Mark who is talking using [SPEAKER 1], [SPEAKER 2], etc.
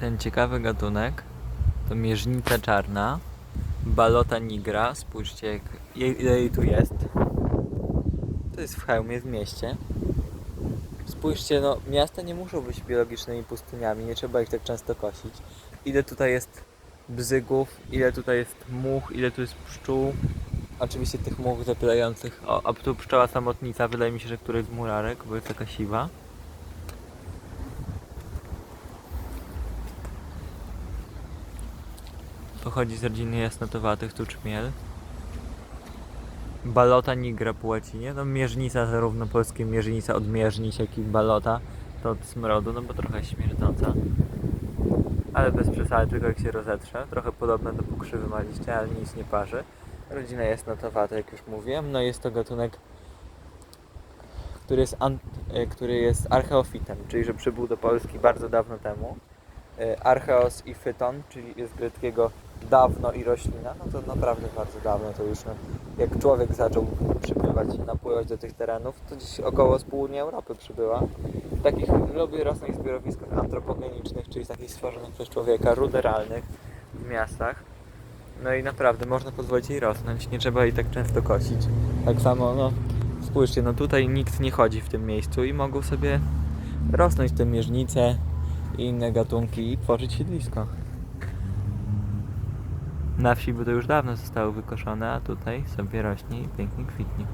[SPEAKER 1] Ten ciekawy gatunek to mierznica czarna, balota nigra. Spójrzcie, jak, ile jej tu jest. To jest w hełmie, w mieście. Spójrzcie, no miasta nie muszą być biologicznymi pustyniami, nie trzeba ich tak często kosić. Ile tutaj jest bzygów, ile tutaj jest much, ile tu jest pszczół. Oczywiście tych much zapylających. O, a tu pszczoła samotnica, wydaje mi się, że któryś z murarek, bo jest taka siwa. Pochodzi z rodziny jasnotowatych, tu czmiel. Balota nigra po łacinie, no mierznica zarówno polskie mierznica od mierznic, jak i balota to od smrodu, no bo trochę śmierdząca. Ale bez przesady, tylko jak się rozetrze. Trochę podobne do pokrzywy maliście, ale nic nie parzy. Rodzina jasnotowata, jak już mówiłem, no jest to gatunek, który jest, e, który jest archeofitem, czyli że przybył do Polski bardzo dawno temu. E, Archeos i fyton, czyli z greckiego dawno i roślina, no to naprawdę bardzo dawno, to już no, jak człowiek zaczął przybywać i napływać do tych terenów, to gdzieś około z południa Europy przybyła. W takich lubię rosnąć zbiorowiskach antropogenicznych, czyli takich stworzonych przez człowieka, ruderalnych w miastach. No i naprawdę można pozwolić jej rosnąć, nie trzeba jej tak często kosić. Tak samo, no spójrzcie, no tutaj nikt nie chodzi w tym miejscu i mogą sobie rosnąć te mierznice i inne gatunki i tworzyć siedlisko. Na wsi by to już dawno zostało wykoszone, a tutaj sobie rośnie i pięknie kwitnie.